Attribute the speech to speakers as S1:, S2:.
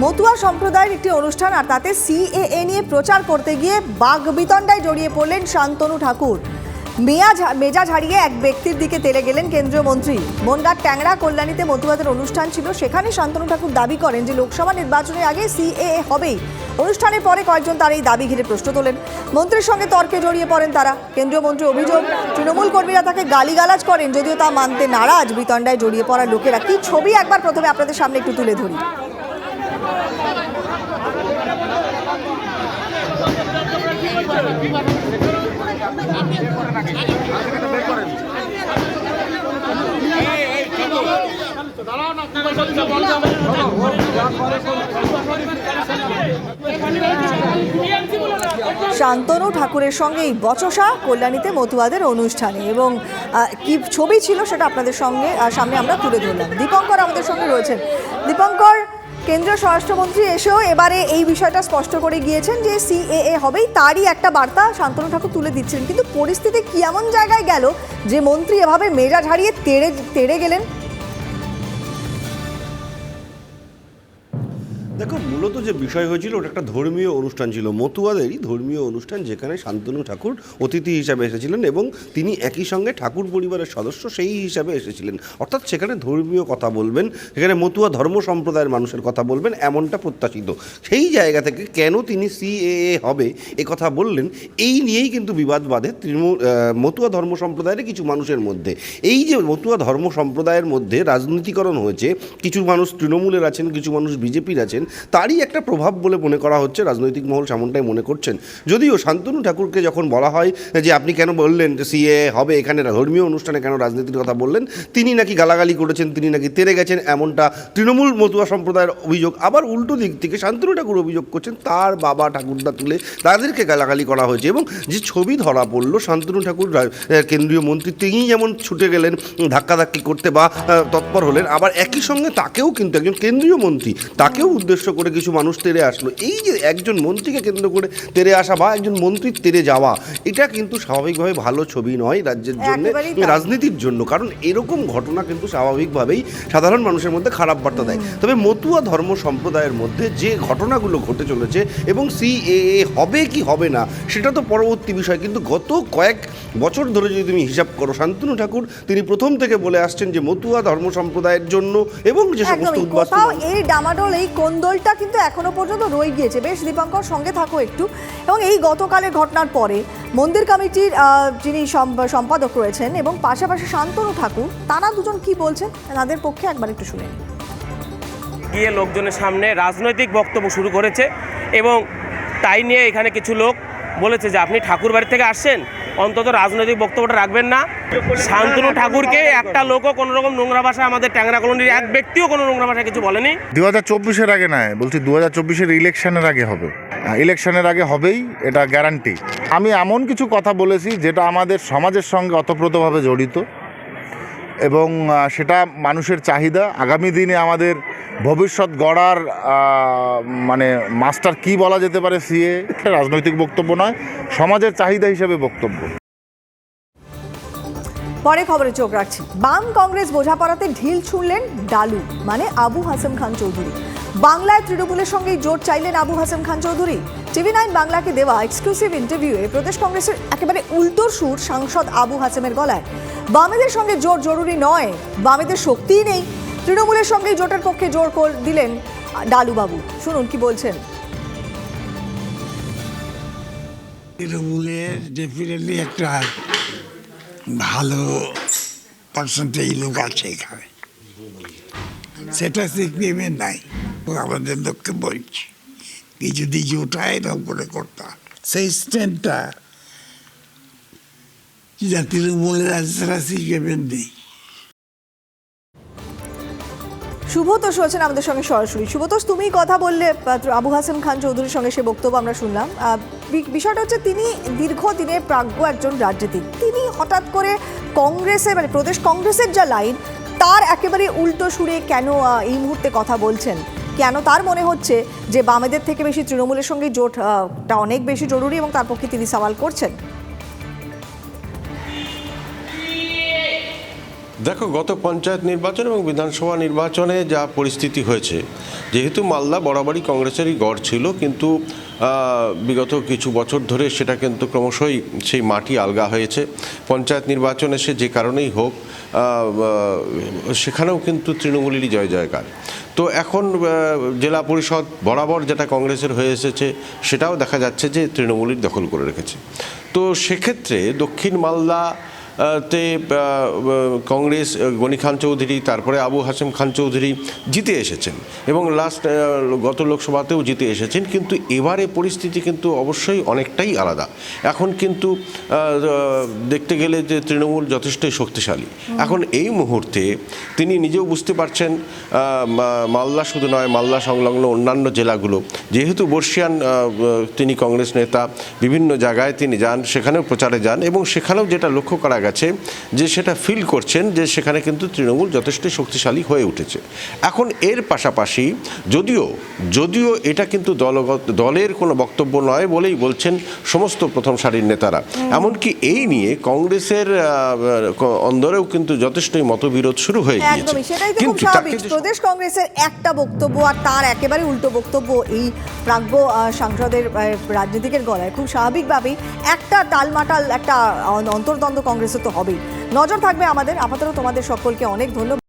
S1: মতুয়া সম্প্রদায়ের একটি অনুষ্ঠান আর তাতে সিএএ নিয়ে প্রচার করতে গিয়ে বাঘ বিতণ্ডায় জড়িয়ে পড়লেন শান্তনু ঠাকুর। মেয়াজ, মেজাজ হারিয়ে এক ব্যক্তির দিকে তেলে গেলেন কেন্দ্রীয় মন্ত্রী। বনগাঁ ট্যাংরা কল্যাণীতে মতুয়াদের অনুষ্ঠান ছিল। সেখানে শান্তনু ঠাকুর দাবি করেন যে লোকসভা নির্বাচনের আগে সিএএ হবেই। অনুষ্ঠানের পরে কয়েকজন তার এই দাবি ঘিরে প্রশ্ন তোলেন। মন্ত্রীর সঙ্গে তর্কে জড়িয়ে পড়েন তারা। কেন্দ্রীয় মন্ত্রী অভিযোগ, তৃণমূল কর্মীরা তাকে গালিগালাজ করেন, যদিও তা মানতে নারাজ। বিতণ্ডায় জড়িয়ে পড়া লোকেরা কি ছবি একবার প্রথমে আপনাদের সামনে একটু তুলে ধরি। শান্তনু ঠাকুরের সঙ্গে এই বচসা কল্যাণীতে মতুয়াদের অনুষ্ঠানে এবং কি ছবি ছিল সেটা আপনাদের সঙ্গে সামনে আমরা তুলে ধরলাম। দীপঙ্কর আমাদের সঙ্গে রয়েছেন। দীপঙ্কর কেন্দ্রীয় স্বরাষ্ট্রমন্ত্রী এসেও এবারে এই বিষয়টা স্পষ্ট করে গিয়েছেন যে সিএএ হবেই, তারই একটা বার্তা শান্তনু ঠাকুর তুলে দিচ্ছেন। কিন্তু পরিস্থিতি কি এমন জায়গায় গেল যে মন্ত্রী এভাবে মেজাজ হারিয়ে তেড়ে তেড়ে গেলেন?
S2: দেখো, মূলত যে বিষয় হয়েছিল, ওটা একটা ধর্মীয় অনুষ্ঠান ছিল। মতুয়াদেরই ধর্মীয় অনুষ্ঠান যেখানে শান্তনু ঠাকুর অতিথি হিসাবে এসেছিলেন এবং তিনি একই সঙ্গে ঠাকুর পরিবারের সদস্য সেই হিসাবে এসেছিলেন। অর্থাৎ সেখানে ধর্মীয় কথা বলবেন, সেখানে মতুয়া ধর্ম সম্প্রদায়ের মানুষের কথা বলবেন, এমনটা প্রত্যাশিত। সেই জায়গা থেকে কেন তিনি সিএএ হবে, এ কথা বললেন, এই নিয়েই কিন্তু বিবাদ বাধে তৃণমূল মতুয়া ধর্ম সম্প্রদায়ের কিছু মানুষের মধ্যে। এই যে মতুয়া ধর্ম সম্প্রদায়ের মধ্যে রাজনীতিকরণ হয়েছে, কিছু মানুষ তৃণমূলের আছেন, কিছু মানুষ বিজেপির আছেন তারই একটা প্রভাব বলে মনে করা হচ্ছে। রাজনৈতিক মহল সেমনটাই মনে করছেন। যদিও শান্তনু ঠাকুরকে যখন বলা হয় যে আপনি কেন বললেন যে সিএ হবে এখানে ধর্মীয় অনুষ্ঠানে কেন রাজনীতির কথা বললেন, তিনি নাকি গালাগালি করেছেন, তিনি নাকি তেরে গেছেন এমনটা তৃণমূল মতুয়া সম্প্রদায়ের অভিযোগ। আবার উল্টো দিক থেকে শান্তনু ঠাকুর অভিযোগ করছেন, তার বাবা ঠাকুরদা তুলে তাদেরকে গালাগালি করা হয়েছে এবং যে ছবি ধরা পড়ল শান্তনু ঠাকুর কেন্দ্রীয় মন্ত্রী তিনি যেমন ছুটে গেলেন ধাক্কাধাক্কি করতে বা তৎপর হলেন, আবার একই সঙ্গে তাকেও কিন্তু একজন কেন্দ্রীয় মন্ত্রী, তাকেও উদ্দেশ্য করে কিছু মানুষ তেরে আসলো। এই যে একজন মন্ত্রীকে কেন্দ্র করে তেরে আসা বা একজন মন্ত্রীর তেরে যাওয়া এটা কিন্তু স্বাভাবিকভাবে ভালো ছবি নয় রাজ্যের জন্য রাজনীতির জন্য কারণ এরকম ঘটনা কিন্তু স্বাভাবিকভাবেই সাধারণ মানুষের মধ্যে খারাপ বার্তা দেয়। তবে মতুয়া ধর্ম সম্প্রদায়ের মধ্যে যে ঘটনাগুলো ঘটে চলেছে এবং সিএএ হবে কি হবে না সেটা তো পরবর্তী বিষয়। কিন্তু গত কয়েক বছর ধরে যদি তুমি হিসাব করো শান্তনু ঠাকুর তিনি প্রথম থেকে বলে আসছেন যে মতুয়া ধর্ম সম্প্রদায়ের জন্য এবং যে সমস্ত উদ্বাস্তু
S1: এই ডামাডোল এই কোন্দলটা কিন্তু এখনও পর্যন্ত রয়ে গিয়েছে। বেশ, দীপঙ্কর সঙ্গে থাকো একটু। এবং এই গতকালের ঘটনার পরে মন্দির কমিটির যিনি সম্পাদক রয়েছেন এবং পাশাপাশি শান্তনু ঠাকুর, তারা দুজন কি বলছেন? তাদের পক্ষে একবার একটু শুনে
S3: গিয়ে লোকজনের সামনে রাজনৈতিক বক্তব্য শুরু করেছে এবং তাই নিয়ে এখানে কিছু লোক বলেছে যে, আপনি ঠাকুর বাড়ি থেকে আসছেন? অন্তত রাজনৈতিক বক্তব্যটা রাখবেন না। শান্তনু ঠাকুরকে একটা লোকও কোনো রকম নোংরা ভাষা আমাদের ট্যাংরা কলোনির এক ব্যক্তিও কোনো নোংরা ভাষায় কিছু বলেনি।
S4: দু হাজার চব্বিশের আগে নয় বলছি দু হাজার চব্বিশের ইলেকশনের আগে হবে। ইলেকশনের আগে হবেই, এটা গ্যারান্টি আমি এমন কিছু কথা বলেছি যেটা আমাদের সমাজের সঙ্গে অতপ্রতভাবে জড়িত এবং সেটা মানুষের চাহিদা। আগামী দিনে আমাদের ভবিষ্যৎ গড়ার মানে মাস্টার কি বলা যেতে পারে সিএ? রাজনৈতিক বক্তব্য নয়, সমাজের চাহিদা হিসেবে বক্তব্য।
S1: পরে খবরে চোখ রাখছি। বাম কংগ্রেস বোঝাপড়াতে ঢিল ছুঁড়লেন ডালু মানে আবু হাসেম খান চৌধুরী। বাংলায় তৃণমূলের সঙ্গে জোট চাইলেন আবু হাসেম খান চৌধুরী। টিভি নাইন বাংলাকে দেওয়া এক্সক্লুসিভ ইন্টারভিউয়ে প্রদেশ কংগ্রেসের একেবারে উল্টোর সুর সাংসদ আবু হাসেমের গলায়। বামেদের সঙ্গে জোট জরুরি নয়, বামেদের শক্তিই নেই। তৃণমূলের সঙ্গে জোটের পক্ষে জোর দিলেন ডালুবাবু। শুনুন, কি বলছেন?
S5: তৃণমূলের ডেফিনেটলি একটা ভালো পার্সেন্টেজ লোক আছে এখানে। সেটা সিপিএমের নাই আমাদের লোককে বলছি। কি যদি জোটা এরকম করে করতাম সেই স্ট্যান্ডটা যা তৃণমূলের আছে সেটা সিপিএমের নেই।
S1: শুভতোষ রয়েছেন আমাদের সঙ্গে সরাসরি। শুভতোষ তুমি কথা বললে আবু হাসেম খান চৌধুরীর সঙ্গে সে বক্তব্য আমরা শুনলাম। বিষয়টা হচ্ছে তিনি দীর্ঘ দিনের প্রাজ্ঞ একজন রাজনীতিক। তিনি হঠাৎ করে কংগ্রেসের মানে প্রদেশ কংগ্রেসের যা লাইন, তার একেবারে উল্টো সুরে কেন এই মুহূর্তে কথা বলছেন? কেন তার মনে হচ্ছে যে বামেদের থেকে বেশি তৃণমূলের সঙ্গে জোটটা অনেক বেশি জরুরি এবং তার পক্ষে তিনি সওয়াল করছেন?
S6: দেখো, গত পঞ্চায়েত নির্বাচন এবং বিধানসভা নির্বাচনে যা পরিস্থিতি হয়েছে, যেহেতু মালদা বরাবরই কংগ্রেসেরই গড় ছিল, কিন্তু বিগত কিছু বছর ধরে সেটা কিন্তু ক্রমশই সেই মাটি আলগা হয়েছে। পঞ্চায়েত নির্বাচনে সে যে কারণেই হোক সেখানেও কিন্তু তৃণমূলেরই জয় জয়কার। তো এখন জেলা পরিষদ বরাবর যেটা কংগ্রেসের হয়ে এসেছে, সেটাও দেখা যাচ্ছে যে তৃণমূলের দখল করে রেখেছে। তো সেক্ষেত্রে দক্ষিণ মালদা তে কংগ্রেস গনি খান চৌধুরী, তারপরে আবু হাসেম খান চৌধুরী জিতে এসেছেন। এবং লাস্ট গত লোকসভাতেও জিতে এসেছেন, কিন্তু এবারে পরিস্থিতি কিন্তু অবশ্যই অনেকটাই আলাদা। এখন কিন্তু দেখতে গেলে যে তৃণমূল যথেষ্টই শক্তিশালী। এখন এই মুহূর্তে তিনি নিজেও বুঝতে পারছেন মালদা শুধু নয়, মালদা সংলগ্ন অন্যান্য জেলাগুলো। যেহেতু বর্ষিয়ান তিনি কংগ্রেস নেতা, বিভিন্ন জায়গায় তিনি যান, সেখানেও প্রচারে যান, এবং সেখানেও যেটা লক্ষ্য করা গেছে যে সেটা ফিল করছেন যে সেখানে কিন্তু তৃণমূল যথেষ্ট শক্তিশালী হয়ে উঠেছে। এখন এর পাশাপাশি যদিও যদিও এটা কিন্তু দলগত দলের কোনো বক্তব্য নয় বলেই বলছেন সমস্ত প্রথম সারির নেতারা। এমনকি এই নিয়ে কংগ্রেসের অন্দরেও কিন্তু যথেষ্টই মতবিরোধ শুরু হয়ে গিয়েছে। কিন্তু
S1: প্রদেশ কংগ্রেসের একটা বক্তব্য আর তার একেবারে উল্টো বক্তব্য এই প্রাজ্ঞ সাংসদের রাজনীতিকের গলায়। খুব স্বাভাবিকভাবেই একটা টালমাটাল একটা অন্তর্দ্বন্দ্ব কংগ্রেসে তো হবেই। নজর থাকবে আমাদের। আপাতত তোমাদের সকলকে অনেক ধন্যবাদ।